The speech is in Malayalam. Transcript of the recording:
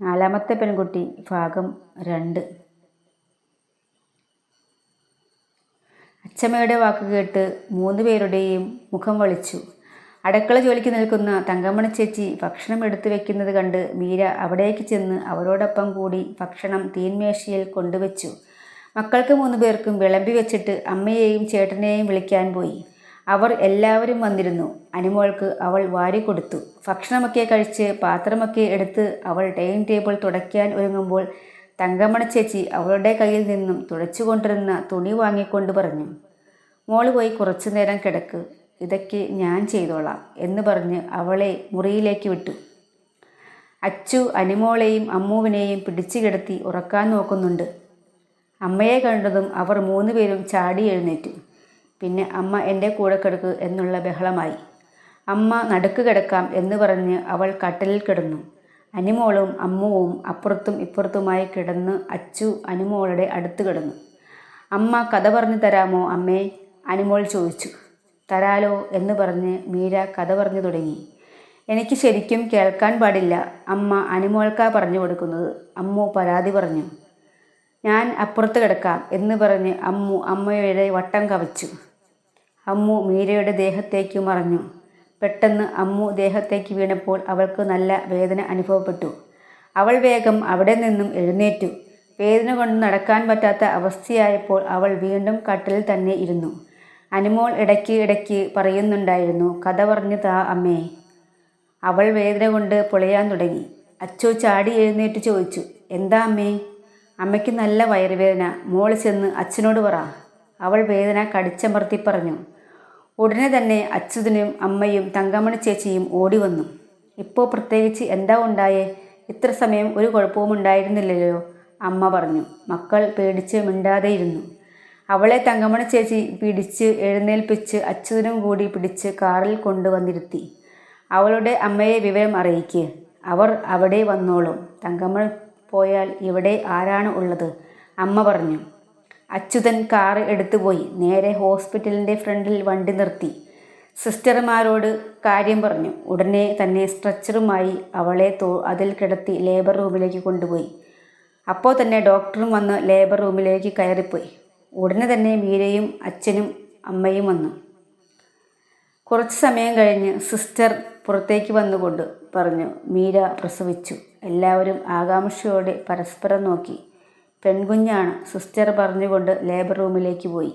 നാലാമത്തെ പെൺകുട്ടി ഭാഗം രണ്ട്. അച്ചമ്മയുടെ വാക്ക് കേട്ട് മൂന്ന് പേരുടെയും മുഖം വളിച്ചു. അടുക്കള ജോലിക്ക് നിൽക്കുന്ന തങ്കമ്മണി ചേച്ചി ഭക്ഷണം എടുത്തു വെക്കുന്നത് കണ്ട് മീര അവിടേക്ക് ചെന്ന് അവരോടൊപ്പം കൂടി ഭക്ഷണം തീൻമേശയിൽ കൊണ്ടുവച്ചു. മക്കൾക്ക് മൂന്ന് പേർക്കും വിളമ്പി വെച്ചിട്ട് അമ്മയെയും ചേട്ടനെയും വിളിക്കാൻ പോയി. അവർ എല്ലാവരും വന്നിരുന്നു. അനുമോൾക്ക് അവൾ വാരിക്കൊടുത്തു ഭക്ഷണമൊക്കെ കഴിച്ച് പാത്രമൊക്കെ എടുത്ത് അവൾ ഡൈനിങ് ടേബിൾ തുടയ്ക്കാൻ ഒരുങ്ങുമ്പോൾ തങ്കമ്മണ ചേച്ചി അവളുടെ കയ്യിൽ നിന്നും തുടച്ചുകൊണ്ടിരുന്ന തുണി വാങ്ങിക്കൊണ്ട് പറഞ്ഞു മോൾ പോയി കുറച്ചു നേരം കിടക്ക്. ഇതൊക്കെ ഞാൻ ചെയ്തോളാം എന്ന് പറഞ്ഞ് അവളെ മുറിയിലേക്ക് വിട്ടു. അച്ചു അനിമോളെയും അമ്മുവിനെയും പിടിച്ചു കിടത്തി ഉറക്കാൻ നോക്കുന്നുണ്ട്. അമ്മയെ കണ്ടതും അവർ മൂന്നുപേരും ചാടി എഴുന്നേറ്റു. പിന്നെ അമ്മ എന്റെ കൂടെ കിടക്ക് എന്നുള്ള ബഹളമായി. അമ്മ നടുക്ക് കിടക്കാം എന്ന് പറഞ്ഞ് അവൾ കട്ടിലിൽ കിടന്നു. അനിമോളും അമ്മുവും അപ്പുറത്തും ഇപ്പുറത്തുമായി കിടന്ന് അച്ചു അനിമോളുടെ അടുത്ത് കിടന്നു. അമ്മ കഥ പറഞ്ഞു തരാമോ അമ്മേ? അനിമോൾ ചോദിച്ചു. തരാലോ എന്ന് പറഞ്ഞ് മീര കഥ പറഞ്ഞു തുടങ്ങി. എനിക്ക് ശരിക്കും കേൾക്കാൻ പാടില്ല അമ്മ അനിമോൾക്കാ പറഞ്ഞു കൊടുക്കുന്നത്. അമ്മു പരാതി പറഞ്ഞു. ഞാൻ അപ്പുറത്ത് കിടക്കാം എന്ന് പറഞ്ഞ് അമ്മു അമ്മയുടെ വട്ടം കവച്ചു. അമ്മു മീരയുടെ ദേഹത്തേക്ക് മറഞ്ഞു. പെട്ടെന്ന് അമ്മു ദേഹത്തേക്ക് വീണപ്പോൾ അവൾക്ക് നല്ല വേദന അനുഭവപ്പെട്ടു. അവൾ വേഗം അവിടെ നിന്നും എഴുന്നേറ്റു. വേദന കൊണ്ട് നടക്കാൻ പറ്റാത്ത അവസ്ഥയായപ്പോൾ അവൾ വീണ്ടും കട്ടിലിൽ തന്നെ ഇരുന്നു. അനുമോൾ ഇടയ്ക്ക് ഇടയ്ക്ക് പറയുന്നുണ്ടായിരുന്നു കഥ പറഞ്ഞു താ അമ്മേ. അവൾ വേദന കൊണ്ട് പൊളയാൻ തുടങ്ങി. അച്ചോ ചാടി എഴുന്നേറ്റ് ചോദിച്ചു എന്താ അമ്മേ? അമ്മയ്ക്ക് നല്ല വയറുവേദന. മോൾ ചെന്ന് അച്ഛനോട് പറ. അവൾ വേദന കടിച്ചമർത്തി പറഞ്ഞു. ഉടനെ തന്നെ അച്യുതനും അമ്മയും തങ്കമണി ചേച്ചിയും ഓടി വന്നു ഇപ്പോൾ പ്രത്യേകിച്ച് എന്താ ഉണ്ടായേ? ഇത്ര സമയം ഒരു കുഴപ്പവും ഉണ്ടായിരുന്നില്ലല്ലോ അമ്മ പറഞ്ഞു. മക്കൾ പേടിച്ച് മിണ്ടാതെയിരുന്നു അവളെ തങ്കമണി ചേച്ചി പിടിച്ച് എഴുന്നേൽപ്പിച്ച് അച്യുതനും കൂടി പിടിച്ച് കാറിൽ കൊണ്ടുവന്നിരുത്തി. അവളുടെ അമ്മയെ വിവരം അറിയിക്കുക അവർ അവിടെ വന്നോളും. തങ്കമണി പോയാൽ ഇവിടെ ആരാണ് ഉള്ളത്? അമ്മ പറഞ്ഞു. അച്യുതൻ കാറ് എടുത്തുപോയി. നേരെ ഹോസ്പിറ്റലിന്റെ ഫ്രണ്ടിൽ വണ്ടി നിർത്തി. സിസ്റ്റർമാരോട് കാര്യം പറഞ്ഞു. ഉടനെ തന്നെ സ്ട്രെച്ചറുമായി അവളെ തോ അതിൽ കിടത്തി ലേബർ റൂമിലേക്ക് കൊണ്ടുപോയി. അപ്പോൾ തന്നെ ഡോക്ടറും വന്ന് ലേബർ റൂമിലേക്ക് കയറിപ്പോയി. ഉടനെ തന്നെ മീരയും അച്ഛനും അമ്മയും വന്നു. കുറച്ച് സമയം കഴിഞ്ഞ് സിസ്റ്റർ പുറത്തേക്ക് വന്നുകൊണ്ട് പറഞ്ഞു മീര പ്രസവിച്ചു. എല്ലാവരും ആകാംക്ഷയോടെ പരസ്പരം നോക്കി. പെൺകുഞ്ഞാണ് സിസ്റ്റർ പറഞ്ഞുകൊണ്ട് ലേബർ റൂമിലേക്ക് പോയി.